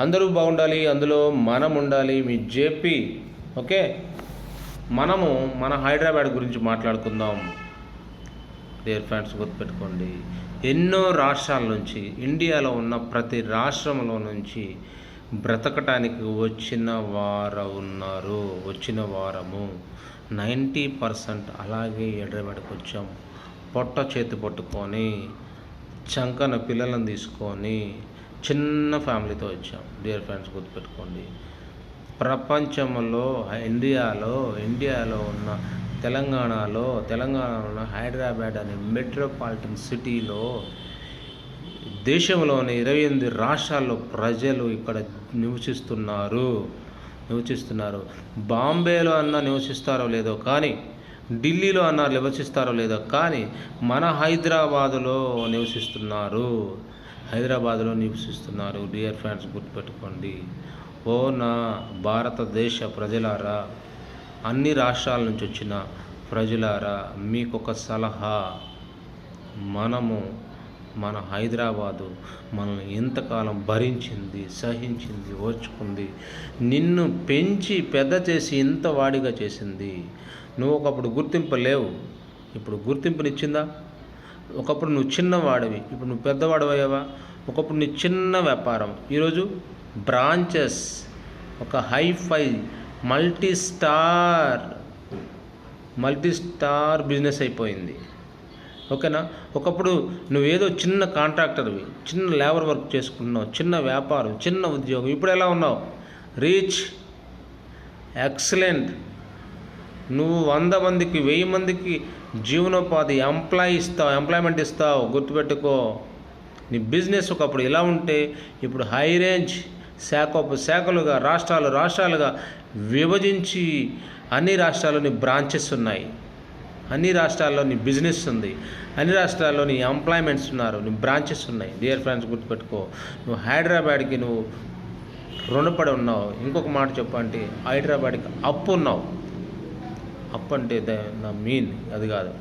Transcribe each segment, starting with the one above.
అందరూ బాగుండాలి అందులో మనం ఉండాలి మీ జేపీ. ఓకే? మనము మన హైదరాబాద్ గురించి మాట్లాడుకుందాం. డియర్ ఫ్రెండ్స్ గుర్తుపెట్టుకోండి. ఎన్నో రాష్ట్రాల నుంచి ఇండియాలో ఉన్న ప్రతి రాష్ట్రంలో నుంచి బ్రతకటానికి వచ్చిన వారు ఉన్నారు. వచ్చిన వారము. నైంటీ పర్సెంట్ అలాగే హైదరాబాద్కి వచ్చాం. పొట్ట చేతి పట్టుకొని చంకన పిల్లలను తీసుకొని చిన్న ఫ్యామిలీతో వచ్చాం. డియర్ ఫ్రెండ్స్ గుర్తుపెట్టుకోండి. ప్రపంచంలో ఇండియాలో ఇండియాలో ఉన్న తెలంగాణలో తెలంగాణలో ఉన్న హైదరాబాద్ అనే మెట్రోపాలిటన్ సిటీలో దేశంలోని ఇరవై ఎనిమిది రాష్ట్రాల్లో ప్రజలు ఇక్కడ నివసిస్తున్నారు. నివసిస్తున్నారు. బాంబేలో అన్నా నివసిస్తారో లేదో కానీ ఢిల్లీలో అన్నా నివసిస్తారో లేదో కానీ మన హైదరాబాదులో నివసిస్తున్నారు. హైదరాబాద్లో నివసిస్తున్నారు. డియర్ ఫ్రెండ్స్ గుర్తుపెట్టుకోండి. ఓ నా భారతదేశ ప్రజలారా అన్ని రాష్ట్రాల నుంచి వచ్చిన ప్రజలారా మీకు ఒక సలహా. మనము మన హైదరాబాదు మనల్ని ఎంతకాలం భరించింది సహించింది ఓర్చుకుంది నిన్ను పెంచి పెద్ద చేసి ఇంత వాడిగా చేసింది. నువ్వు ఒకప్పుడు గుర్తింపు లేవు. ఇప్పుడు గుర్తింపునిచ్చిందా? ఒకప్పుడు నువ్వు చిన్నవాడివి ఇప్పుడు నువ్వు పెద్దవాడు అయ్యావా ఒకప్పుడు నీ చిన్న వ్యాపారం. ఈరోజు బ్రాంచెస్ ఒక hi fi multi star multi star business అయిపోయింది. ఓకేనా? ఒకప్పుడు నువ్వేదో చిన్న కాంట్రాక్టర్వి చిన్న లేబర్ వర్క్ చేసుకుంటున్నావు చిన్న వ్యాపారం చిన్న ఉద్యోగం ఇప్పుడు ఎలా ఉన్నావు? Reach excellent. నువ్వు వంద మందికి వెయ్యి మందికి జీవనోపాధి ఎంప్లాయ్ ఇస్తావు ఎంప్లాయ్మెంట్ ఇస్తావు గుర్తుపెట్టుకో. నీ బిజినెస్ ఒకప్పుడు ఇలా ఉంటే ఇప్పుడు హై రేంజ్ శాఖ శాఖలుగా రాష్ట్రాలు రాష్ట్రాలుగా విభజించి అన్ని రాష్ట్రాల్లోని బ్రాంచెస్ ఉన్నాయి. అన్ని రాష్ట్రాల్లోని బిజినెస్ ఉంది. అన్ని రాష్ట్రాల్లోని ఎంప్లాయ్మెంట్స్ ఉన్నారు. నీ బ్రాంచెస్ ఉన్నాయి. డియర్ ఫ్రెండ్స్ గుర్తుపెట్టుకో. నువ్వు హైదరాబాద్కి నువ్వు రుణపడి ఉన్నావు. ఇంకొక మాట చెప్పంటే హైదరాబాద్కి అప్పు ఉన్నావు. అప్ అంటే ద- నా మీన్ అది కాదు.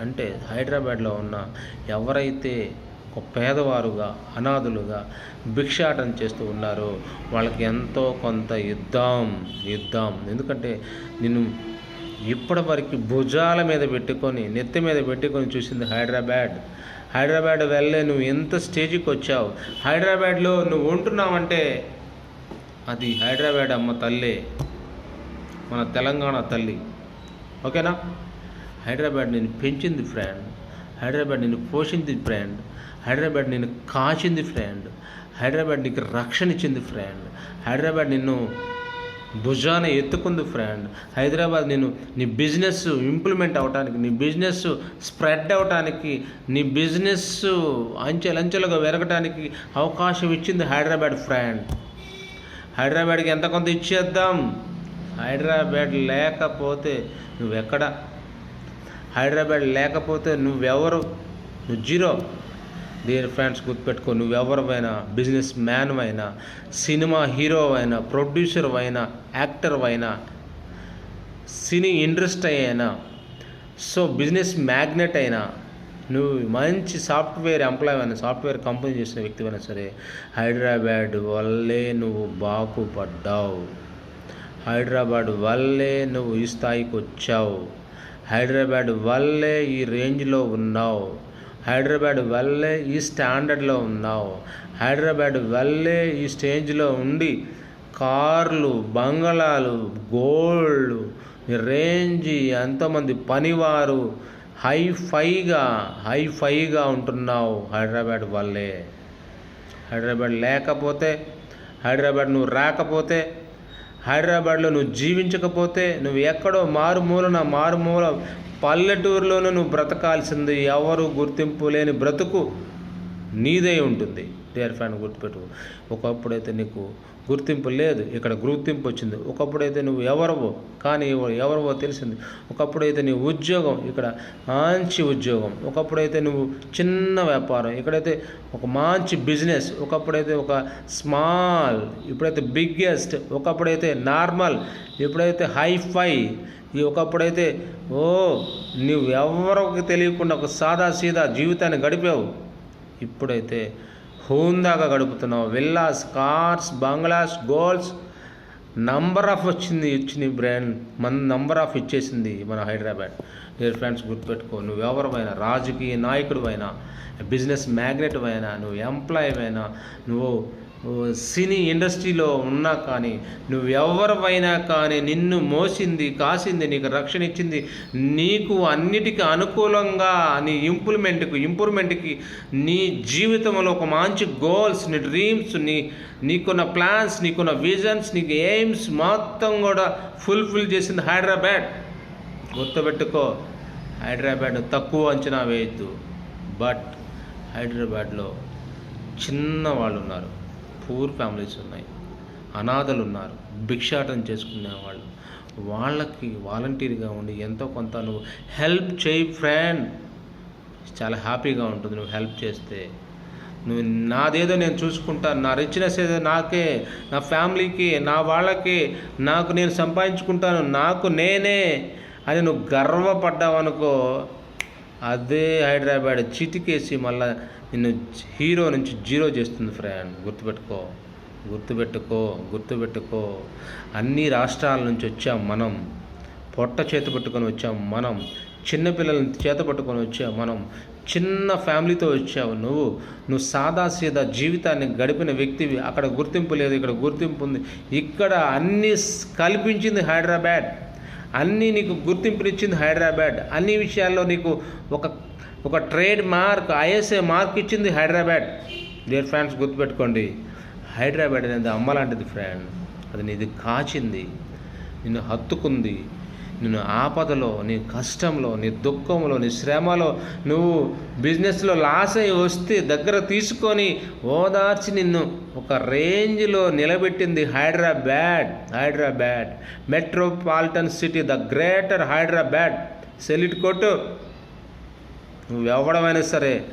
అంటే హైదరాబాద్లో ఉన్న ఎవరైతే ఒక పేదవారుగా అనాథులుగా భిక్షాటన చేస్తూ ఉన్నారో వాళ్ళకి ఎంతో కొంత ఇద్దాం ఇద్దాం ఎందుకంటే నేను ఇప్పటివరకు భుజాల మీద పెట్టుకొని నెత్తి మీద పెట్టుకొని చూసింది హైదరాబాద్. హైదరాబాద్ వెళ్ళే నువ్వు ఎంత స్టేజ్కి వచ్చావు? హైదరాబాద్లో నువ్వు ఉంటున్నావంటే అది హైదరాబాద్ అమ్మ తల్లే మన తెలంగాణ తల్లి. ఓకేనా? హైదరాబాద్ నేను పెంచింది ఫ్రెండ్ హైదరాబాద్ నిన్ను పోషింది ఫ్రెండ్ హైదరాబాద్ నిన్ను కాచింది ఫ్రెండ్ హైదరాబాద్ నీకు రక్షణ ఇచ్చింది ఫ్రెండ్ హైదరాబాద్ నిన్ను భుజాన ఎత్తుకుంది ఫ్రెండ్ హైదరాబాద్ నేను నీ బిజినెస్ ఇంప్లిమెంట్ అవడానికి నీ బిజినెస్ స్ప్రెడ్ అవడానికి నీ బిజినెస్ అంచెలంచెలుగా పెరగడానికి అవకాశం ఇచ్చింది హైదరాబాద్ ఫ్రెండ్ హైదరాబాద్కి ఎంత కొంత ఇచ్చేద్దాం? హైదరాబాద్ లేకపోతే నువ్వెక్కడ? హైదరాబాద్ లేకపోతే నువ్వెవరు? నువ్వు జీరో. దీని ఫ్రెండ్స్ గుర్తుపెట్టుకో నువ్వెవరివైనా బిజినెస్ మ్యాన్ అయినా సినిమా హీరో అయినా ప్రొడ్యూసర్ అయినా యాక్టర్ అయినా సినీ ఇండస్ట్రీ అయినా సో బిజినెస్ మ్యాగ్నెట్ అయినా నువ్వు మంచి సాఫ్ట్వేర్ ఎంప్లాయ్ అయినా సాఫ్ట్వేర్ కంపెనీ చేసిన వ్యక్తివైనా సరే హైదరాబాద్ వల్లే నువ్వు బాగుపడ్డావు. హైదరాబాద్ వల్లే నువ్వు ఈ స్థాయికి వచ్చావు. హైదరాబాద్ వల్లే ఈ రేంజ్లో ఉన్నావు. హైదరాబాద్ వల్లే ఈ స్టాండర్డ్లో ఉన్నావు. హైదరాబాద్ వల్లే ఈ స్టేజ్లో ఉండి కార్లు బంగళాలు గోల్డ్ రేంజ్ ఎంతోమంది పనివారు హై ఫైగా హై ఫైగా ఉంటున్నావు హైదరాబాద్ వల్లే. హైదరాబాద్ లేకపోతే హైదరాబాద్ నువ్వు రాకపోతే హైదరాబాద్లో నువ్వు జీవించకపోతే నువ్వు ఎక్కడో మారుమూలన మారుమూల పల్లెటూరులోనూ నువ్వు బ్రతకాల్సింది ఎవరు గుర్తింపు లేని బ్రతుకు నీదై ఉంటుంది. డియర్ ఫ్రెండ్ గుర్తుపెట్టు ఒకప్పుడైతే నీకు గుర్తింపు లేదు ఇక్కడ గుర్తింపు వచ్చింది. ఒకప్పుడైతే నువ్వు ఎవరవో కానీ ఎవరవో తెలిసింది. ఒకప్పుడైతే నీ ఉద్యోగం ఇక్కడ మంచి ఉద్యోగం. ఒకప్పుడైతే నువ్వు చిన్న వ్యాపారం ఇక్కడైతే ఒక మంచి బిజినెస్. ఒకప్పుడైతే ఒక స్మాల్ ఇప్పుడైతే బిగ్గెస్ట్. ఒకప్పుడైతే నార్మల్ ఇప్పుడైతే హైఫై ఈ ఒకప్పుడైతే ఓ నువ్వు ఎవరికి తెలియకుండా ఒక సాదా సీదా జీవితాన్ని గడిపావు. ఇప్పుడైతే హోందాగా గడుపుతున్నావు. Villas cars bungalows goals. Number of వచ్చింది ఇచ్చింది బ్రాండ్ మన నంబర్ ఆఫ్ ఇచ్చేసింది మన హైదరాబాద్. డియర్ ఫ్రెండ్స్ గుర్తుపెట్టుకో నువ్వు ఎవరివైనా రాజకీయ నాయకుడు అయినా బిజినెస్ మ్యాగ్నెట్ అయినా నువ్వు ఎంప్లాయీ అయినా నువ్వు సినీ ఇండస్ట్రీలో ఉన్నా కానీ నువ్వు ఎవరివైనా కానీ నిన్ను మోసింది కాసింది నీకు రక్షణ ఇచ్చింది నీకు అన్నిటికీ అనుకూలంగా నీ ఇంప్రూవ్మెంట్కి ఇంప్రూవ్మెంట్కి నీ జీవితంలో ఒక మంచి గోల్స్ నీ డ్రీమ్స్ నీ నీకున్న ప్లాన్స్ నీకున్న విజన్స్ నీకు ఎయిమ్స్ మొత్తం కూడా ఫుల్ఫిల్ చేసింది హైదరాబాద్. గుర్తుపెట్టుకో హైదరాబాద్ తక్కువ అంచనా వేయద్దు. బట్ హైదరాబాద్లో చిన్న వాళ్ళు ఉన్నారు పూర్ ఫ్యామిలీస్ ఉన్నాయి. అనాథలు ఉన్నారు భిక్షాటం చేసుకునే వాళ్ళు వాళ్ళకి వాలంటీర్గా ఉండి ఎంతో కొంత నువ్వు హెల్ప్ చేయి ఫ్రెండ్. చాలా హ్యాపీగా ఉంటుంది నువ్వు హెల్ప్ చేస్తే. నువ్వు నాదేదో నేను చూసుకుంటాను నా రిచ్నెస్ ఏదో నాకే నా ఫ్యామిలీకి నా వాళ్ళకి నాకు నేను సంపాదించుకుంటాను నాకు నేనే అని నువ్వు గర్వపడ్డావు అనుకో అదే హైదరాబాద్ చిటికేసి మళ్ళా నిన్ను హీరో నుంచి జీరో చేస్తుంది ఫ్రెండ్. గుర్తుపెట్టుకో. గుర్తుపెట్టుకో. గుర్తుపెట్టుకో. అన్ని రాష్ట్రాల నుంచి వచ్చాం మనం. పొట్ట చేత పట్టుకొని వచ్చాం మనం. చిన్నపిల్లల్ని చేత పట్టుకొని వచ్చావు మనం. చిన్న ఫ్యామిలీతో వచ్చావు నువ్వు. నువ్వు సాదా సీదా జీవితాన్ని గడిపిన వ్యక్తివి. అక్కడ గుర్తింపు లేదు ఇక్కడ గుర్తింపు ఉంది. ఇక్కడ అన్నీ కల్పించింది హైదరాబాద్. అన్నీ నీకు గుర్తింపునిచ్చింది హైదరాబాద్. అన్ని విషయాల్లో నీకు ఒక ఒక ట్రేడ్ మార్క్ ఐఎస్ఏ మార్క్ ఇచ్చింది హైదరాబాద్. డియర్ ఫ్రెండ్స్ గుర్తుపెట్టుకోండి. హైదరాబాద్ అనేది అమ్మ లాంటిది ఫ్రెండ్. అది నీది కాచింది. నిన్ను హత్తుకుంది. నిన్ను ఆపదలో నీ కష్టంలో నీ దుఃఖంలో నీ శ్రమలో నువ్వు బిజినెస్లో లాస్ అయి వస్తే దగ్గర తీసుకొని ఓదార్చి నిన్ను ఒక రేంజ్లో నిలబెట్టింది Hyderabad Hyderabad. Metropolitan city the greater Hyderabad. Salute కొట్టు. నువ్వు ఎవడమైనా సరే